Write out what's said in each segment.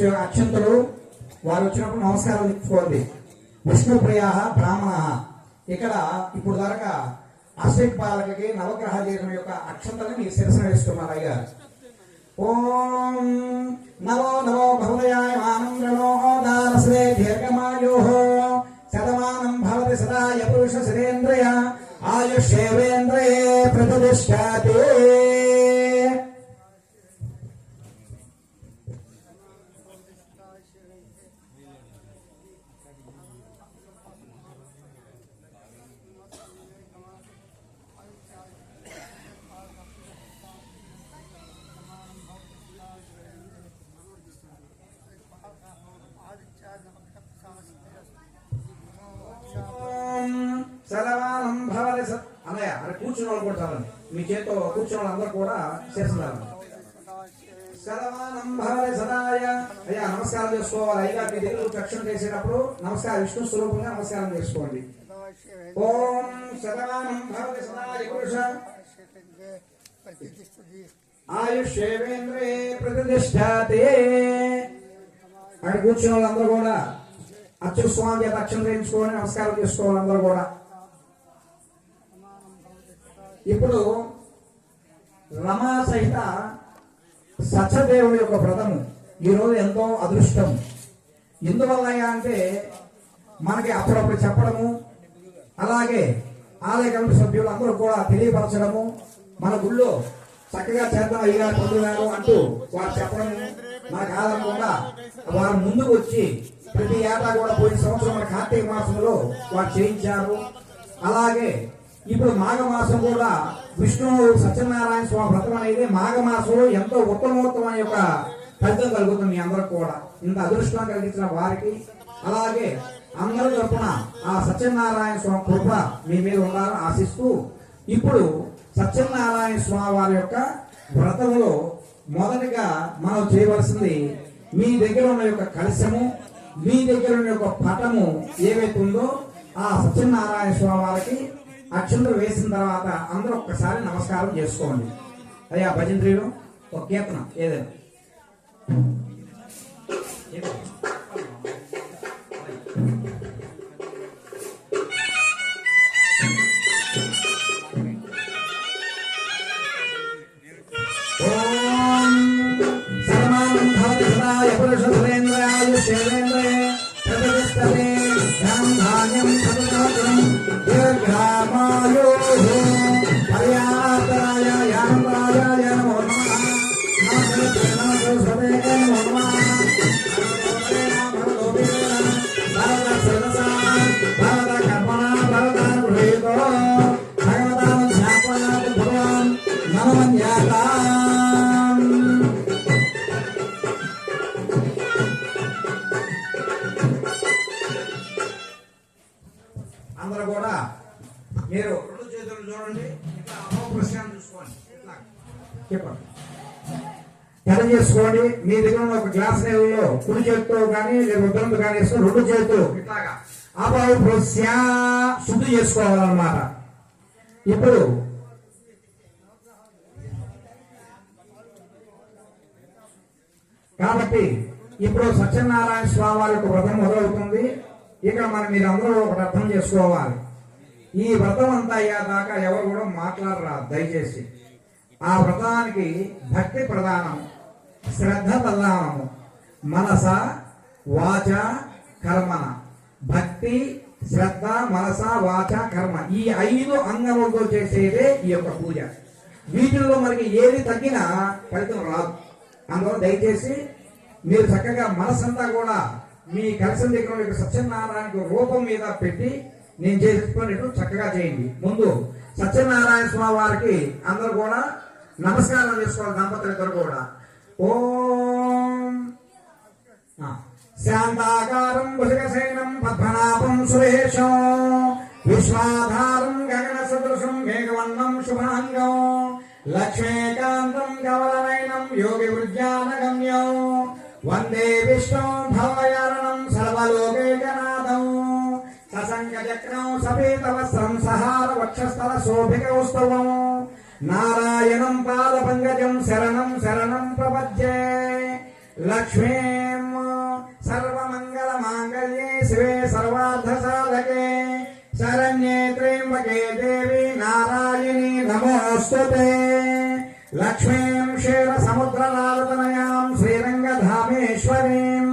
అయ్యగారు వేసే అక్షంతలు వారు వచ్చినప్పుడు నమస్కారం చెప్పుకోండి. విష్ణుప్రియ బ్రాహ్మణ. ఇక్కడ ఇప్పుడు దాకా అశ్విక్ పాలకకి నవగ్రహ దీర్ఘం యొక్క అక్షంతలు మీ శిరసన వేస్తున్నారు అయ్యారు ఓం నమో నమో భవదయాయ మానం నమో దీర్ఘమాయో. శతమానం భవతి సదాయ పురుష శరేంద్రయ. ఆయుష్యేవేంద్రయే ప్రతిష్టతే ఓం సర్వానం భవతి సత్ అన్నయ్య అక్కడ కూర్చున్న కూడా మీ చేతితో కూర్చున్న అందరూ కూడా చేస్తున్నారు. అయ్యా నమస్కారం చేసుకోవాలి. అయ్యా మీ దగ్గర రక్షణ చేసేటప్పుడు నమస్కారం విష్ణు స్వరూపంగా నమస్కారం చేసుకోండి. ఓం సర్వానం భవతి సదాయ పురుష. ఆయుష్యేవేంద్రే ప్రతిష్టతే. అక్కడ కూర్చున్న వాళ్ళందరూ కూడా అచ్చు స్వామి చేత అక్షరం వేయించుకోవాలి నమస్కారం చేసుకోవాలి అందరూ కూడా. ఇప్పుడు రమా సహిత సత్యదేవుడి యొక్క వ్రతము ఈరోజు ఎంతో అదృష్టం. ఎందువల్ల అంటే మనకి అప్పుడప్పుడు చెప్పడము అలాగే ఆలయ కమిటీ సభ్యులందరూ కూడా తెలియపరచడము మన గుళ్ళో చక్కగా చేద్దాం అయ్యా పొందుగారు అంటూ వారు చెప్పడం మనకు ఆధారంగా వారు ముందుకు వచ్చి ప్రతి ఏటా కూడా పోయిన సంవత్సరం మన కార్తీక మాసంలో వారు చేయించారు. అలాగే ఇప్పుడు మాఘమాసం కూడా విష్ణువు సత్యనారాయణ స్వామి వ్రతం అనేది మాఘమాసంలో ఎంతో ఉత్తమోత్తమైన యొక్క ఫలితం కలుగుతుంది మీ అందరికి కూడా. ఇంత అదృష్టం కలిగించిన వారికి. అలాగే అందరి తరపున ఆ సత్యనారాయణ స్వామి కృప మీ మీద ఉండాలని ఆశిస్తూ ఇప్పుడు సత్యనారాయణ స్వామి వారి యొక్క వ్రతంలో మొదటిగా మనం చేయవలసింది మీ దగ్గర ఉన్న యొక్క కలశము మీ దగ్గర ఉన్న యొక్క పటము ఏవైతే ఉందో ఆ సత్యనారాయణ స్వామి వారికి అక్షంతలు వేసిన తర్వాత అందరూ ఒక్కసారి నమస్కారం చేసుకోండి. అయ్యా భజంత్రిలో ఒక కీర్తన ఏదైనా? కుడి చేతితో కానీ లేదా ఉత్తరంతో కానీ వేసుకొని రెండు చేతులు ఇట్లాగా. అపాయ ప్రశ్న శుద్ధి చేసుకోవాలన్నమాట. ఇప్పుడు కాబట్టి ఇప్పుడు సత్యనారాయణ స్వామి వారి యొక్క వ్రతం మొదలవుతుంది. ఇక్కడ మనం మీరందరూ ఒకటి అర్థం చేసుకోవాలి. ఈ వ్రతం అంతా అయ్యేదాకా ఎవరు కూడా మాట్లాడరాదు దయచేసి. ఆ వ్రతానికి భక్తి ప్రధానం శ్రద్ధ ప్రధానము. మనస వాచ కర్మన. భక్తి శ్రద్ధ మనస వాచ కర్మ. ఈ ఐదు అంగములతో చేసేదే ఈ యొక్క పూజ. వీటిల్లో మనకి ఏది తగ్గినా ఫలితం రాదు. అందువల్ల దయచేసి మీరు చక్కగా మనసంతా కూడా మీ కలసం దగ్గర సత్యనారాయణ రూపం మీద పెట్టి నేను చేసుకునేట్టు చక్కగా చేయండి. ముందు సత్యనారాయణ స్వామి వారికి అందరూ కూడా నమస్కారం చేసుకోవాలి దంపతులు ఇద్దరు కూడా. ఓ శాంతాకారం భుజగసేనం పద్మనాభం సురేశం విశ్వాధారం గగన సదృశం మేఘవర్ణం శుభాంగం లక్ష్మీకాంతం కవలనైనం యోగి వృద్ధ్యానగమ్యం వందే విష్ణు భవయరణం సర్వలోకేకనాథం ససంగ శంఖచక్రం సపేత వస్త్రం సహార వక్షస్థల శోభిక ఉత్సవం నారాయణం పాద పంకజం శరణం శరణం ప్రపద్యే లక్ష్మీ శివే సర్వార్థ సాధకే శరణ్యే త్ర్యంబకే దేవి నారాయణి నమోస్తుతే లక్ష్మీం క్షీర సముద్రలాలతనయాం శ్రీరంగధామేశ్వరీం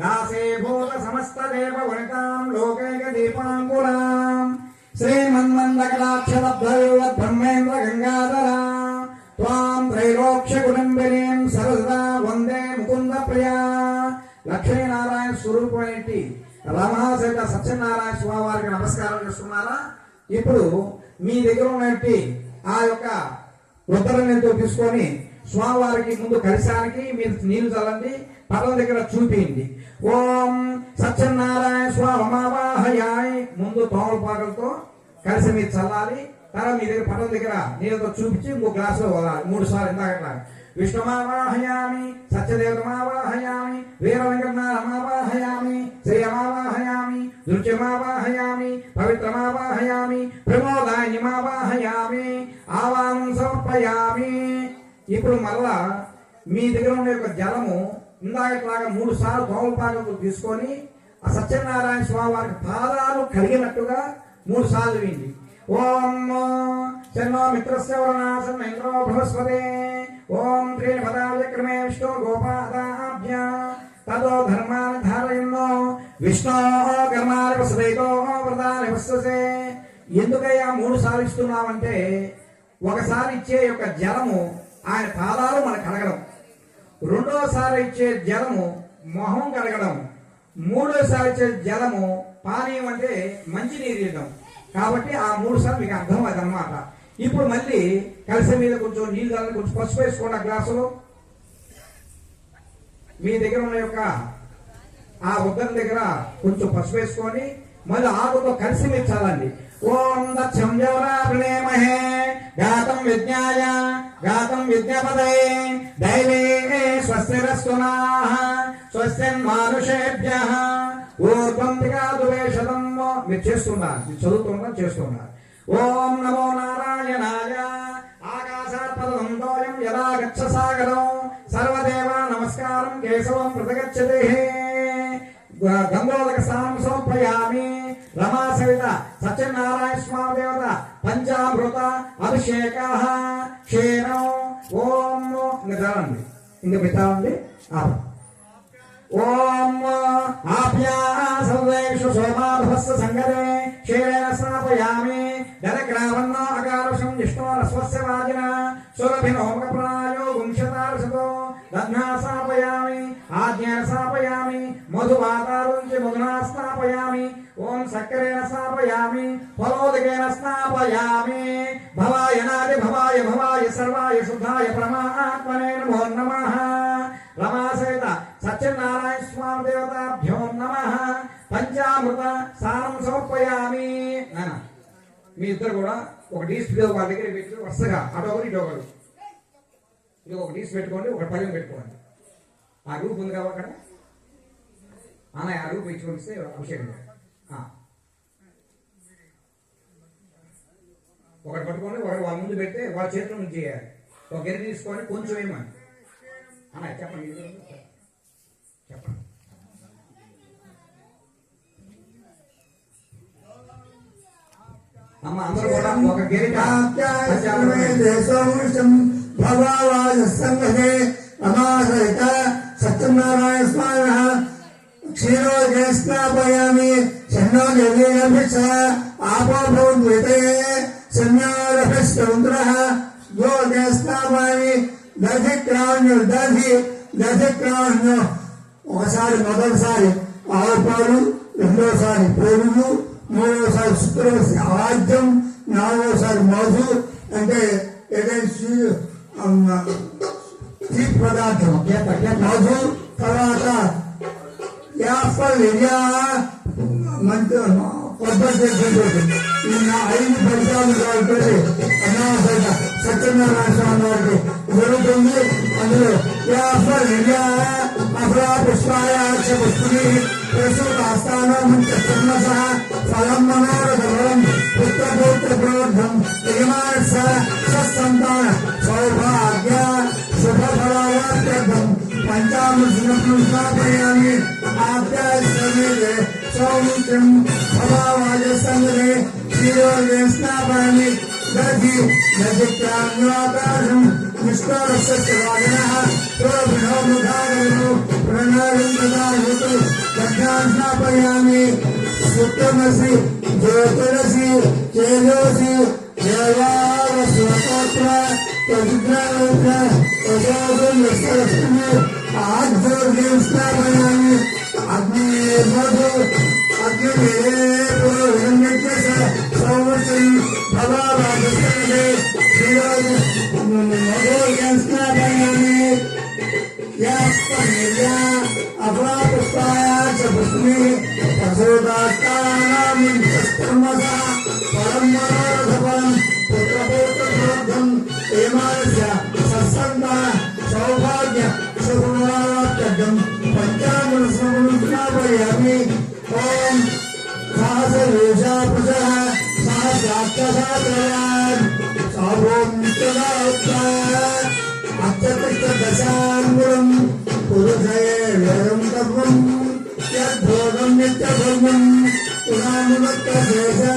దాసేభూత సమస్త దేవ వనితాం లోకైక దీపాంకురాం శ్రీమన్మందకటాక్షరబ్ధయోద్బ్రహ్మేంద్ర గంగాధరా త్వాం త్రైలోక్య కుటుంబినీం సరదా రమహాసేట సత్యనారాయణ స్వామి వారికి నమస్కారం చేస్తున్నారా? ఇప్పుడు మీ దగ్గర ఉన్నటువంటి ఆ యొక్క ఉత్తరం తీసుకొని స్వామివారికి ముందు కలిశానికి మీరు నీళ్ళు చల్లండి పర్వం దగ్గర చూపించండి ఓం సత్యనారాయణ స్వామవాహయాయ్ ముందు తోమలపాకలతో కలిసి మీరు చల్లాలి తర్వాత మీ దగ్గర పటం దగ్గర నీళ్ళతో చూపించి ఇంకో గ్లాసులో వదలాలి. మూడు సార్లు ఇందాక విష్ణుమావాహయామి సత్యదేవతమావాహయామి వీరవెంకటనాథమావాహయామి శ్రీయమావాహయామి దృశ్యమావాహయామి పవిత్రమావాహయామి ప్రమోదాయమావాహయామి ఆవాహం సమర్పయామి ఇప్పుడు మళ్ళా మీ దగ్గర ఉన్న యొక్క జలము ఇందాకట్లాగా మూడు సార్లు దోమలపాకంతో తీసుకొని ఆ సత్యనారాయణ స్వామి వారికి పాదాలు కలిగినట్టుగా మూడు సార్లు వింది ఓం శన్నో మిత్రస్య వరణాసన్ ఇంద్రో బృహస్పతే ఓం త్రీణి విష్ణు గోపాదాభ్య. తదో ధర్మాన్ని ధారయన్నో విష్ణో కర్మాని వసదైతో వ్రతాన్ని వస్తసే ఎందుకయ్యా మూడు సార్లు ఇస్తున్నామంటే ఒకసారి ఇచ్చే యొక్క జలము ఆయన పాదాలు మనకు కడగడం రెండోసారి ఇచ్చే జలము మొహం కడగడం మూడోసారి ఇచ్చే జలము పానీయం అంటే మంచినీరు ఇవ్వడం. కాబట్టి ఆ మూడు సార్లు మీకు అర్థం అదనమాట ఇప్పుడు మళ్ళీ కలిసి మీద కొంచెం నీళ్ళు చల్లండి, కొంచెం పసుపు వేసుకోండి ఆ గ్లాసులో. మీ దగ్గర ఉన్న యొక్క ఆ ఉద్దరం దగ్గర కొంచెం పసుపు వేసుకొని మళ్ళీ ఆకుతో కలిసి మీరు చల్లండి. ఓం దక్షం ప్రణేమహే గాతం విజ్ఞాయ గాతం విజ్ఞపదే దైవే స్వస్తిరస్తునా స్వస్తిన్ మానుషేభ్య. ఊర్ధ్వం దిగాదు వేషదం మీరు చేస్తున్నారు మీరు చదువుతున్నారు చేస్తున్నారు. ఓం నమో నారాయణాయ. ఆకాశాత్ యదా గచ్చ సాగరం సర్వదేవ నమస్కారం కేశవం ప్రతగచ్చతే గంగోదక స్నానం సమర్పయామి. రమా సవిత సత్యనారాయణ స్వామి దేవత పంచామృత అభిషేక క్షీణం ఓం ఇంకా ఇంకా మిగతాండి ఓం ఆప్యా సర్వేషు సోమాభస్య సంగతే. క్షీరేణ స్నాపయామి ధనగ్రావన్న అకారుషం విష్ణోరస్వస్య వాజిన సురభినోమక ప్రాయో గుంశతారసతో దధ్నా స్నాపయామి ఆజ్ఞేన స్నాపయామి మధువాతారుంచి మధునా స్నాపయామి ఓం సక్కరేణ స్నాపయామి ఫలోదకేన స్నాపయామి భవాయ నాది భవాయ భవాయ సర్వాయ శుద్ధాయ ప్రమాత్మనే నమో నమ. రమాసేత సత్యనారాయణ స్వామి దేవతాభ్య పంచామృత సారం సమర్పయామి. మీ ఇద్దరు కూడా ఒక డీస్ వాళ్ళ దగ్గర పెట్టుకుని వరుసగా అటు ఒకటి ఇటు ఒకటి ఇది ఒక డీస్ పెట్టుకోండి ఒక పదం పెట్టుకోండి. ఆ రూప్ ఉంది కదా అక్కడ? అన్నయ్య ఆ రూప్ ఇచ్చుకొనిస్తే అభిషేకం ఒకటి పట్టుకొని ఒకటి వాళ్ళ ముందు పెడితే వాళ్ళ చేతిలో నుంచి చేయాలి. ఒక గిన్నె తీసుకొని కొంచెం ఏమని అన్నయ్య చెప్పండి అమ్మ అందరూ సత్యనారాయణ స్వామి క్షీరోజే స్నాపయామి శన్నో జలీలభిష ఆపో భవంద్వితే శన్యోరభిశ్చంద్ర గోజే స్నాపయామి దధి క్రాణ్యు దధి దధి. క్రాణ్యు ఒకసారి మొదటిసారి ఆవు పాలు రెండోసారి పెరుగు మూడోసారి శుక్రవశి ఆద్యం నాలుగోసారి మధు అంటే ఏదైనా తీపి పదార్థం మధు తర్వాత యాపల్ ఇరియా మంచి కొబ్బరి ఐదు ఫలితాలు కాబట్టి అనావసర సత్యనారాయణ స్వామి వారికి జరుగుతుంది. అందులో యాపల్ ఇరియా అఫలా పుష్పాయ పుష్పుని ప్రస్తుత ఆస్థానం సహ सलम्बनोरगौरम पुत्र पौत्र प्रवर्धम यजमान स सत्संतान शुभ फलावर्तम पंचामृतम स्थापयामि आद्य समेले सौमित्रम भवावाज सुट्टे नसीब जोते नसीब चेलो नसीब जवाब स्वतंत्र पवित्र होता अजाद आज जो देवता बनाने अग्नि बदो आदमी मेरे को हिंदू के साथ सर्वोच्च भगवान राजस्थान के शिवाजी ஓம் அத்தபித்தசாங்குளம் புருஷயே வேதம் கர்மம் யத்போகம் நித்தபர்மம் புராணுமத்த சேஷா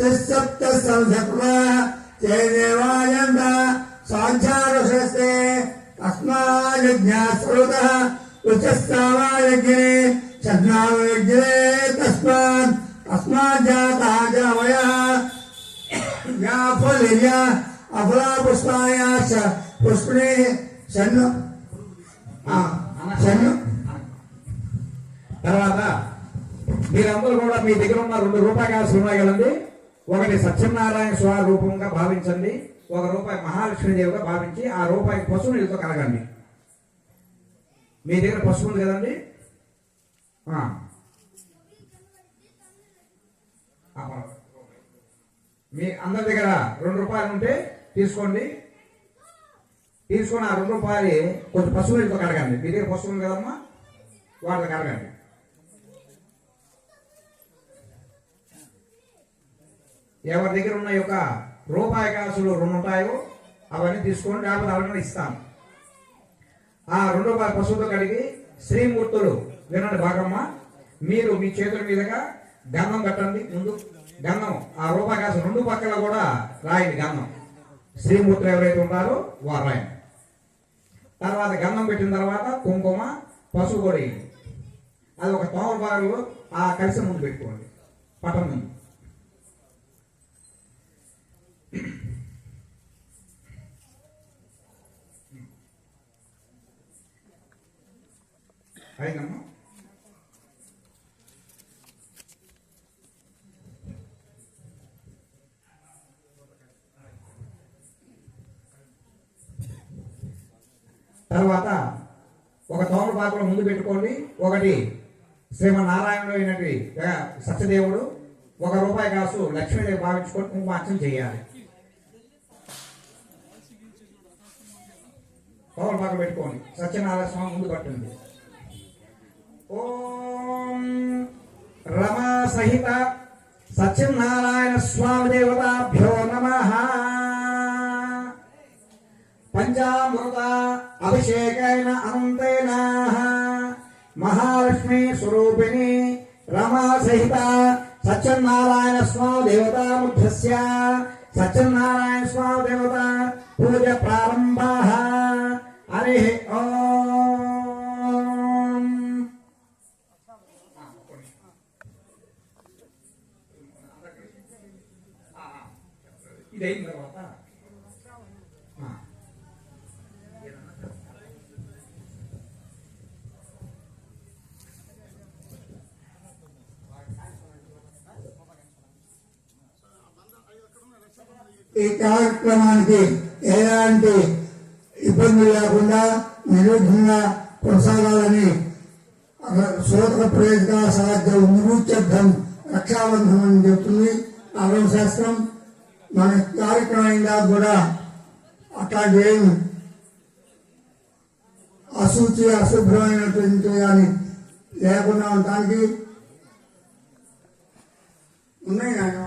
వసంతోషాశ్రీరాజ్యం గ్రీష్మద్వస్వధమే సప్తాశాసన్ పంచయ తిస్సప్త సంసక్వ ते देवायन्त साध्यारुषस्ते तस्माज्ञास्रुतः उचस्तावायज्ञे छद्मावयज्ञे तस्मात् तस्माज्जाता जावयः व्याफुलिर्य अफलापुष्पाय च पुष्पिणे शन्नु ఆ, శన్ను తర్వాత మీరందరూ కూడా మీ దగ్గర ఉన్న రెండు రూపాయి కాసులు ఉన్నాయి కదండి ఒకటి సత్యనారాయణ స్వామి రూపంగా భావించండి ఒక రూపాయి మహాలక్ష్మీదేవిగా భావించి ఆ రూపాయి పశువు నీళ్ళతో కలగండి. మీ దగ్గర పశువు ఉంది కదండి? మీ అందరి దగ్గర రెండు రూపాయలు ఉంటే తీసుకోండి. తీసుకొని ఆ రెండు రూపాయలు కొంచెం పశువు నీళ్ళతో కడగండి మీ దగ్గర పశువు ఉంది కదమ్మా? వాటితో కడగండి ఎవరి దగ్గర ఉన్న యొక్క రూపాయి కాసులు రెండు ఉంటాయో అవన్నీ తీసుకొని లేకపోతే ఎవరికైనా ఇస్తాను. ఆ రెండు రూపాయల పశువుతో కడిగి శ్రీమూర్తులు వినండి భాగమ్మ మీరు మీ చేతుల మీదుగా గంధం కట్టండి ముందు. గంధం ఆ రూపాయి కాసు రెండు పక్కల కూడా రాయండి గంధం. శ్రీమూర్తులు ఎవరైతే ఉంటారో వారు రాయండి. తర్వాత గంధం పెట్టిన తర్వాత కుంకుమ పసుపు కూడా అది ఒక తోమల భాగంలో ఆ కలిసి ముందు పెట్టుకోండి. పటం ముందు. అయిందమ్మా తర్వాత ఒక తోమల పాత్ర ముందు పెట్టుకోండి. ఒకటి శ్రీమన్నారాయణుడు అయినటువంటి సత్యదేవుడు ఒక రూపాయి కాసు లక్ష్మీదేవి భావించుకొని కుంకుమార్చన చేయాలి. తోమల పాక పెట్టుకోండి. సత్యనారాయణ స్వామి ముందు పట్టింది ఓం రమా సహిత సత్యనారాయణ స్వామి దేవతాభ్యో నమ పంచామృత అభిషేకైన అనంతేన మహాలక్ష్మి స్వరూపిణి రమా సహిత సత్యనారాయణ స్వామి దేవతాముఖ్యస్య సత్యనారాయణ స్వామి దేవత పూజ ప్రారంభ హరి ఓం ఇది అయిన తర్వాత ఆ, ఈ కార్యక్రమానికి ఎలాంటి ఇబ్బందులు లేకుండా నిర్విఘ్నంగా కొనసాగాలని శ్రోతక ప్రయోజక సాధ్యం నిరుత్యర్థం రక్షాబంధం అని చెప్తుంది. ఆగమ శాస్త్రం మన కార్యక్రమంగా కూడా అట్లాంటి ఏమి అశుచి అశుభ్రమైనటువంటి కానీ లేకుండా ఉండటానికి ఉన్నాయి నాయన.